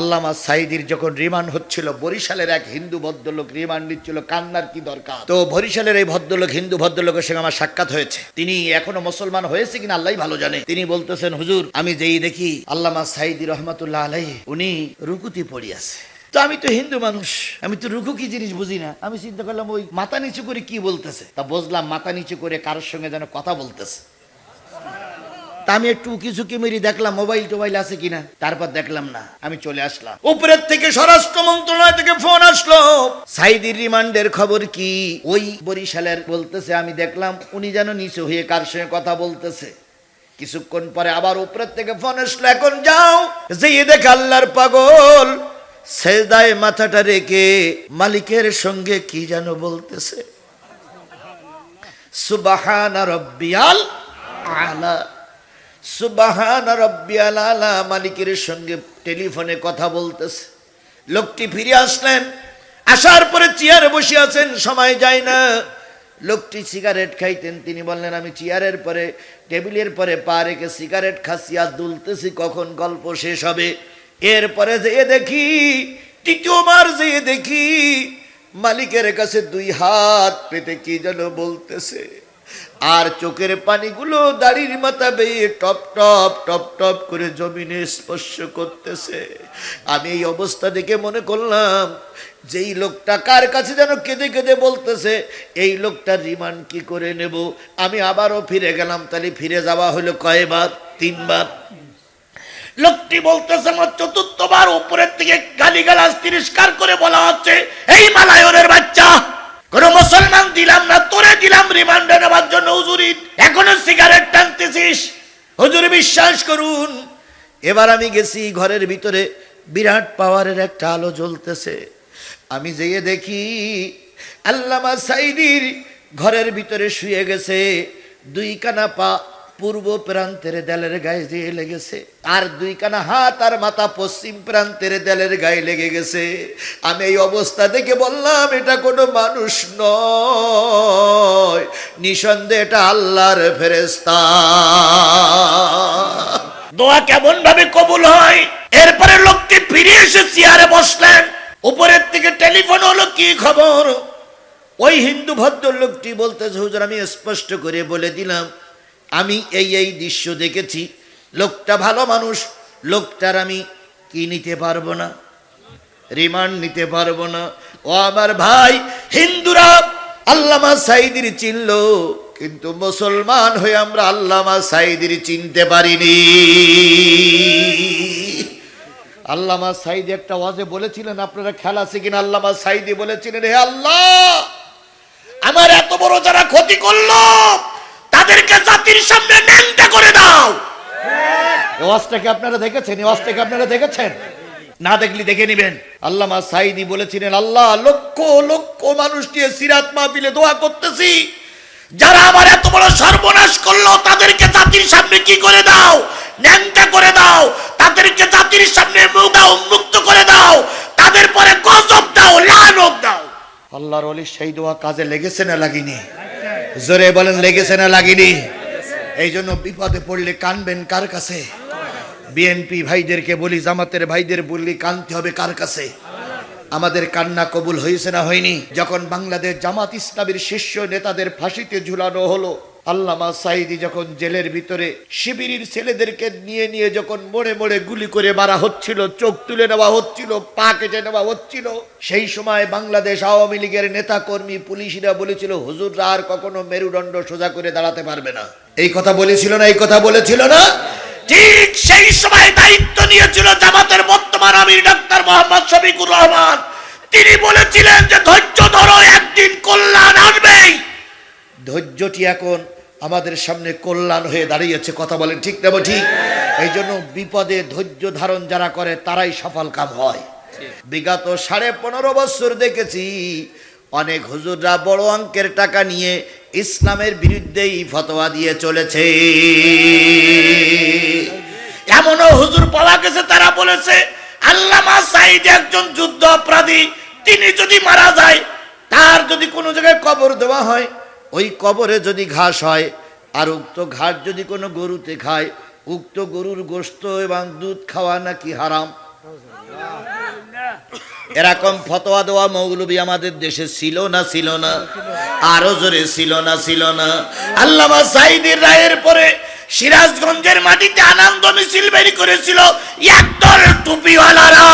আল্লামা সাইদির যখন রিমান্ড হচ্ছিল, বরিশালের এক হিন্দু ভদ্রলোক রিমান্ড নিচ্ছিল, কান্নার কি দরকার? তো বরিশালের এই ভদ্রলোক, হিন্দু ভদ্রলোকের সঙ্গে আমার সাক্ষাৎ হয়েছে। তিনি এখনও মুসলমান হয়েছে কিনা আল্লাহ ভালো জানে। তিনি বলতেছেন, হুজুর, আমি যেই দেখি আল্লামা সাইদি রহমতুল্লাহ আলাই উনি রুকুতি পড়িয়াছে তো আমি তো হিন্দু মানুষ, আমি তো রুকু কি জিনিস বুঝি না। আমি চিন্তা করলাম, ওই মাথা নিচু করে কি বলতেছে? তা বুঝলাম, মাথা নিচু করে কারোর সঙ্গে যেন কথা বলতেছে। তা আমি একটু উকি ঝুঁকি মেরি দেখলাম মোবাইল টোবাইল আছে কিনা। তারপর দেখলাম না, আমি চলে আসলাম। উপরের থেকে স্বরাষ্ট্র মন্ত্রণালয় থেকে ফোন আসলো। সাইদির রিমান্ডের খবর কি? ওই বরিশালের বলতেছে, আমি দেখলাম উনি যেন নিচু হয়ে কার সঙ্গে কথা বলতেছে। কিছুক্ষণ পরে আবার উপরের থেকে ফোন আসলো, এখন যাও যে দেখ আল্লাহর পাগল। সেদায় মাথাটা রেখে মালিকের সঙ্গে কি যেন বলতেছে? সুবাহানা রব্বিয়াল আলা। সুবাহান রব্বিয়াল মালিকের সঙ্গে টেলিফোনে কথা বলতেছে। লোকটি ফিরে আসলেন। আসার পরে চেয়ারে বসে আছেন, সময় যায় না। লোকটি সিগারেট খাইতেন, তিনি বললেন, আমি চেয়ারের পরে, টেবিলের পরে পা রেখে সিগারেট খাচ্ছি আর দুলতেছি, কখন গল্প শেষ হবে? এরপরে যেয়ে দেখি, তৃতীয়বার যেয়ে দেখি, মালিকের কাছে দুই হাত পেতে কি যেন বলতেছে। আর চোখের পানিগুলো দাড়ির মাথা বেয়ে টপ টপ টপ টপ করে জমিনে স্পর্শ করতেছে। আমি এই অবস্থা দেখে মনে করলাম, যেই লোকটা কার কাছে যেন কেঁদে কেঁদে বলতেছে, এই লোকটার রিমান্ড কি করে নেব? আমি আবারও ফিরে গেলাম, তাহলে ফিরে যাওয়া হলো কয়বার? তিনবার। লোকটি বলতেছে, আমার চতুর্থবার উপরের থেকে গালিগালাজ তিরস্কার করে বলা হচ্ছে, এই মালায়নের বাচ্চা মুসলমান দিলাম না, তোরে দিলাম রিমান্ডে নেওয়ার জন্য হুজুরি। এখনও সিগারেট টানতেছিস। হুজুর বিশ্বাস করুন, এবার আমি গেছি ঘরের ভিতরে, বিরাট পাওয়ারের একটা আলো জ্বলতেছে। আমি যেয়ে দেখি আল্লামা সাইদির ঘরের ভিতরে শুয়ে গেছে দুই কানা পা পূর্ব প্রান্তের দেলের গায়ে দিয়ে লেগেছে, আর দুই কানা হাত আর মাথা পশ্চিম প্রান্তের দেলের গায়ে লেগে গেছে। আমি এই অবস্থা দেখে বললাম, এটা কোনো মানুষ নয়, নিঃসন্দেহে এটা আল্লাহর ফেরেস্তা দোয়া কেমন ভাবে কবুল হয়? এরপরে লোকটি ফিরে এসে চেয়ারে বসলেন। উপরের থেকে টেলিফোন হলো, কি খবর? ওই হিন্দু ভদ্রলোকটি বলতেছে, হুজুর, আমি স্পষ্ট করে বলে দিলাম আমি এই এই দৃশ্য দেখেছি। লোকটা ভালো মানুষ, লোকটার আমি কি নিতে পারব না? রিমান্ড নিতে পারব না। ও আমার ভাই, হিন্দুরা, আল্লামা সাইদির চিনল কিন্তু মুসলমান হয়ে আমরা আল্লামা সাইদির চিনতে পারিনি। আল্লামা সাইদি একটা ওয়াজে বলেছিলেন, আপনারা খেলা কিনা? আল্লামা সাইদি বলেছিলেন, হে আল্লাহ, আমার এত বড় যারা ক্ষতি করল তাদেরকে জাতির সামনে ন্যাংটা করে দাও। ওয়াজটাকে আপনারা দেখেছেন? ওয়াজটাকে আপনারা দেখেছেন? না দেখলি দেখে নিবেন। আল্লামা সাইদি বলেছিলেন, আল্লাহ, লক্ষ লক্ষ মানুষ নিয়ে সিরাত মাহফিলে দোয়া করতেছি। যারা আমার এত বড় সর্বনাশ করল, তাদেরকে জাতির সামনে কি করে দাও? ন্যাংটা করে দাও। তাদেরকে জাতির সামনে দাও মুক্ত করে দাও। তাদের পরে গজব দাও, লানত দাও। আল্লাহর অলি সেই দোয়া কাজে লেগেছে না লাগিনি? জোরে বলেন, লেগেছে না লাগিনি? এই জন্য বিপদে পড়লে কানবেন কার কাছে? বিএনপি ভাইদেরকে বলি, জামাতের ভাইদের বললি, কানতে হবে কার কাছে? আমাদের কান্না কবুল হয়েছে না হয়নি? যখন বাংলাদেশ জামাত ইসলামের শীর্ষ নেতাদের ফাঁসিতে ঝুলানো হলো আল্লামা সাইদি যখন জেলের ভিতরে শিবিরের ছেলেদেরকে নিয়ে নিয়ে যখন মোড়ে মোড়ে গুলি করে মারা হচ্ছিল, চোখ তুলে নেওয়া হচ্ছিল, পা কেটে নেওয়া হচ্ছিল, সেই সময় বাংলাদেশ আওয়ামী লীগের নেতা কর্মী পুলিশরা বলেছিল, হুজুররা আর কখনো মেরুদণ্ড সোজা করে দাঁড়াতে পারবে না। এই কথা বলেছিল না, এই কথা বলেছিল না? ঠিক সেই সময় দায়িত্ব নিয়েছিল জামাতের বর্তমান আমির ডাক্তার মোহাম্মদ শফিকুর রহমান। তিনি বলেছিলেন যে, ধৈর্য ধরো, একদিন কল্যাণ আসবেই। ধৈর্যটি এখন আমাদের সামনে কল্যাণ হয়ে দাঁড়িয়েছে, কথা বলেন ঠিক না ঠিক এই জন্য বিপদে ধৈর্য ধারণ যারা করে, তারাই সফল কাম হয়। বিগত সাড়ে পনেরো বছর দেখেছি, অনেক হুজুররা বড় অঙ্কের টাকা নিয়ে ইসলামের বিরুদ্ধেই ফতোয়া দিয়ে চলেছে। এমনও হুজুর পাওয়া গেছে, তারা বলেছে, আল্লামা সাইদ একজন যুদ্ধ অপরাধী তিনি যদি মারা যায়, তার যদি কোনো জায়গায় কবর দেওয়া হয় ওই কবরে যদি ঘাস হয়, আর উক্ত ঘাস যদি কোনো গরুতে খায়, উক্ত গরুর গোস্ত এবং দুধ খাওয়া নাকি হারাম? এরকম ফতোয়া দেওয়া মৌলবী আমাদের দেশে ছিল না ছিল না? আরও জোরে ছিল না ছিল না? আল্লামা সাইদের রায়ের পরে সিরাজগঞ্জের মাটিতে আনন্দ মিছিল বের করেছিল একদল টুপিওয়ালারা।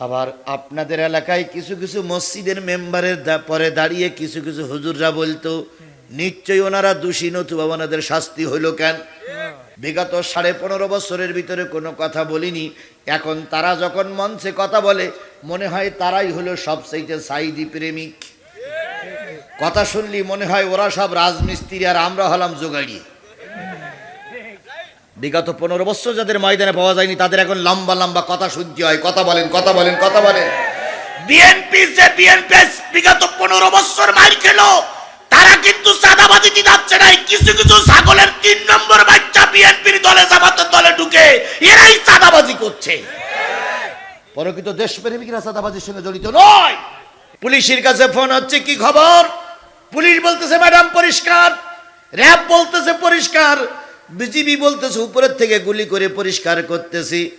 আবার আপনাদের এলাকায় কিছু কিছু মসজিদের মেম্বারের পরে দাঁড়িয়ে কিছু কিছু হুজুররা বলতো, নিশ্চয়ই ওনারা দোষী, নতুবা ওনাদের শাস্তি হইল কেন? বিগত সাড়ে পনেরো বছরের ভিতরে কোনো কথা বলিনি। এখন তারা যখন মঞ্চে কথা বলে, মনে হয় তারাই হলো সবচাইতে সাইদি প্রেমিক। কথা শুনলি, মনে হয় ওরা সব রাজমিস্ত্রি আর আমরা হলাম জোগাড়ি বিগত পনেরো বছর যাদের ময়দানে পাওয়া যায়নি তাদের এখন লম্বা লম্বা কথা শুনতে হয়। কথা বলেন কথা বলেন কথা বলেন। বিএনপি যে বিএনপি বিগত পনেরো বছর মার খেলো তারা কিন্তু চাঁদাবাজিতে যাচ্ছে না। কিছু কিছু ছাগলের তিন নম্বর বাচ্চা বিএনপির দলে জামাতের দলে ঢুকে এরাই চাঁদাবাজি করছে। প্রকৃত দেশপ্রেমিকরা চাঁদাবাজির সঙ্গে জড়িত নয়। পুলিশের কাছে ফোন হচ্ছে কি খবর? পুলিশ বলতেছে ম্যাডাম পরিষ্কার। র্যাব বলতেছে পরিষ্কার। বিজিবি বলতেছে উপরের থেকে গুলি করে পরিষ্কার করতেছি।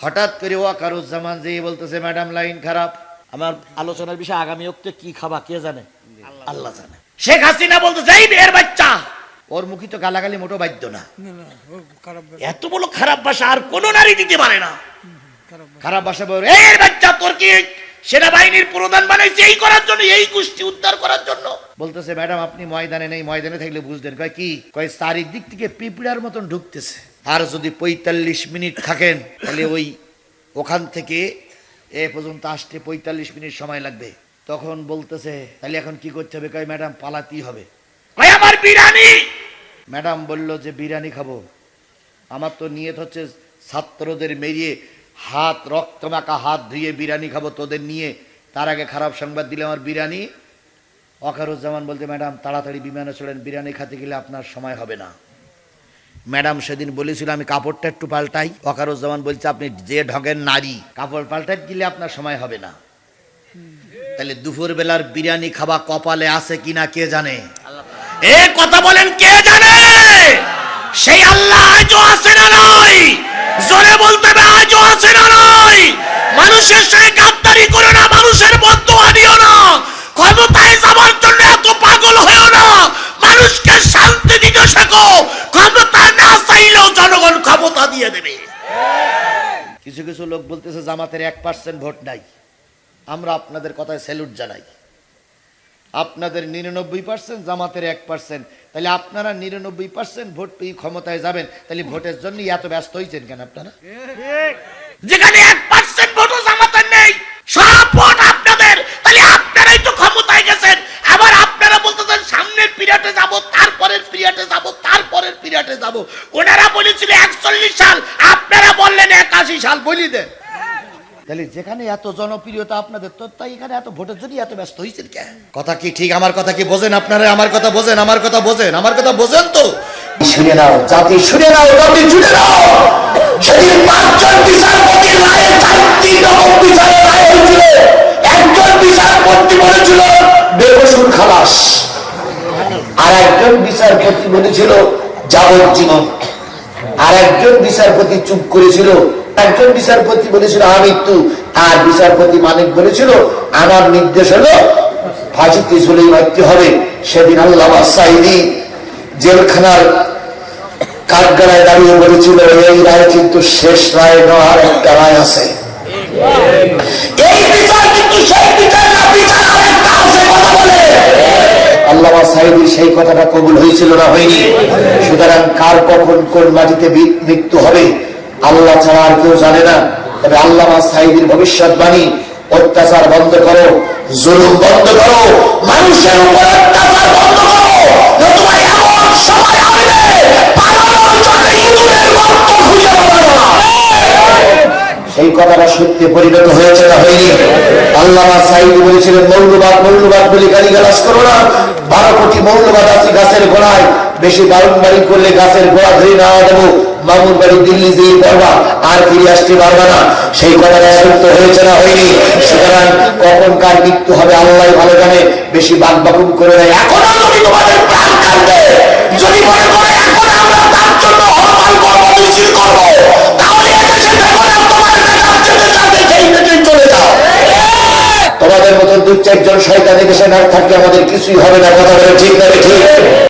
হঠাৎ করে ওয়াকারুজ্জামান যে বলতেছে ম্যাডাম লাইন খারাপ। আমার আলোচনার বিষয় আগামী অক্টে কি খাবা কে জানে? আল্লাহ। জানে। শেখ হাসিনা বলতেছে এই মেয়ের বাচ্চা! ওর মুখী তো গালাগালি মোটো বাধ্য না। এত বড় খারাপ ভাষা আর কোন নারী দিতে পারে না। খারাপ ভাষা। বলে এই বাচ্চা তোর কি সেনাবাহিনীর প্রধান বানাইছে এই করার জন্য এই গোষ্ঠী উদ্ধার করার জন্য। বলতেছে ম্যাডাম আপনি ময়দানে নেই ময়দানে থাকলে বুঝতেন কয় কি? কয় চারিদিক থেকে পিঁপড়ার মতন ঢুকতেছে। আর যদি পঁয়তাল্লিশ মিনিট থাকেন তাহলে ওই ওখান থেকে এ পর্যন্ত আসতে পঁয়তাল্লিশ মিনিট সময় লাগবে। তখন বলতেছে তাহলে এখন কি করতে হবে? কয় ম্যাডাম পালাতেই হবে। আমার বিরিয়ানি! ম্যাডাম বলল যে বিরিয়ানি খাব আমার তো নিয়ত হচ্ছে ছাত্রদের মেরিয়ে হাত, রক্ত মাখা হাত ধুয়ে বিরিয়ানি খাব তোদের নিয়ে। তার আগে খারাপ সংবাদ দিলে আমার বিরিয়ানি। অকারুজ্জামান বলতে, ম্যাডাম, তাড়াতাড়ি বিমানে চলেন বিরিয়ানি খেতে গেলে আপনার সময় হবে না। ম্যাডাম সেদিন বলেছিল, আমি কাপড়টা একটু পাল্টাই। অকারুজ্জামান বলছে, আপনি যে ঢগের নারী, কাপড় পাল্টাই গেলে আপনার সময় হবে না। তাহলে দুপুর বেলার বিরিয়ানি খাওয়া কপালে আছে কিনা কে জানে? এ কথা বলেন, কে জানে? সেই আল্লাহ আজও আছে না নয় জোরে বলতে হবে, আজও আছে না নয় মানুষের সঙ্গে গাদ্দারি করো না, মানুষের বদুয়া দিও না। ক্ষমতায় যাওয়ার জন্য এত পাগল হয়েও না। মানুষকে শান্তি দিতে শেখো। ক্ষমতা না চাইলেও জনগণ ক্ষমতা দিয়ে দেবে। কিছু কিছু লোক বলতেছে, জামাতের এক পার্সেন্ট ভোট নাই। আমরা আপনাদের কথায় স্যালুট জানাই। আপনাদের নিরানব্বই পার্সেন্ট জামাতের এক পার্সেন্ট তাহলে আপনারা নিরানব্বই পার্সেন্ট ভোট পেয়ে ক্ষমতায় যাবেন। তাহলে ভোটের জন্য এত ব্যস্ত হয়েছেন কেন আপনারা? যেখানে এক পার্সেন্ট ভোটও জামাতের নেই, সব ভোট আপনাদের। তাহলে আপনারাই তো ক্ষমতায় গেছেন। আবার আপনারা বলতেছেন, সামনের পিরিয়ডে যাব, তারপরের পিরিয়ডে যাব, তারপরের পিরিয়ডে যাব। ওনারা বলেছিল একচল্লিশ সাল, আপনারা বললেন একাশি সাল, বলি দেন। তাহলে যেখানে এত জনপ্রিয়তা আপনাদের তো তাই এখানে এত ভোটের জন্য এত ব্যস্ত হয়েছেন কে কথা কি ঠিক? আমার কথা কি বোঝেন আপনারা? আমার কথা বোঝেন আমার কথা বোঝেন আমার কথা বোঝেন তো। শুনে নাও জাতি শুনে নাও জাতি শুনে নাও। সেদিন পাঁচজন বিচারপতির রায়ে চারটি রকম বিচারের রায় হয়েছিল। একজন বিচারপতি বলেছিল বেকসুর খালাস। আর একজন বিচারপতি বলেছিল যাবজ্জীবন। আর একজন বিচারপতি চুপ করেছিল একজন বিচারপতি বলেছিল আমৃত্যু আর বিচারপতি মালিক বলেছিল, আমার নির্দেশ হলো ফাঁসিতে চলেই মারতে হবে। সেদিন আল্লাহ সাইদি জেলখানার কাঠগড়ায় দাঁড়িয়ে বলেছিল, এই রায় কিন্তু শেষ রায় নয় একটা রায় আছে। সেই কথাটা কবুল হয়েছিল না হয়নি। সুতরাং কার কখন কোন মাটিতে মৃত্যু হবে আল্লাহ ছাড়া আর কেউ জানে না। তবে আল্লামা সাইদির ভবিষ্যৎবাণী, অত্যাচার বন্ধ করো, জুলুম বন্ধ করো, মানুষের উপর অত্যাচার বন্ধ করো। নতুবা এমন সময় আসবে পালানোর কথাটা সত্যি পরিণত হয়েছে না হয়নি? আল্লাহ সাইদি বলেছিলেন, মৌলবাদ মৌলবাদ বলে গালি গালাস করো না। বারো কোটি মৌলবাদ আছে গাছের গোড়ায়। বেশি বারণ বাড়ি করলে গাছের গোড়া ধরে না দেবো। মামুর বাড়ি দিল্লি আর ফিরে আসতে পারবা না। সেই কথাটা সত্য হয়েছে না হয়নি। সুতরাং কখন কার মৃত্যু হবে আল্লাহ ভালো জানে। বেশি বাক বাকুন করে নেয় যদি তোমাদের মতন দু চারজন শয়তান এদেশে না থাকলে আমাদের কিছুই হবে না। কথা বলে ঠিক না, ঠিক?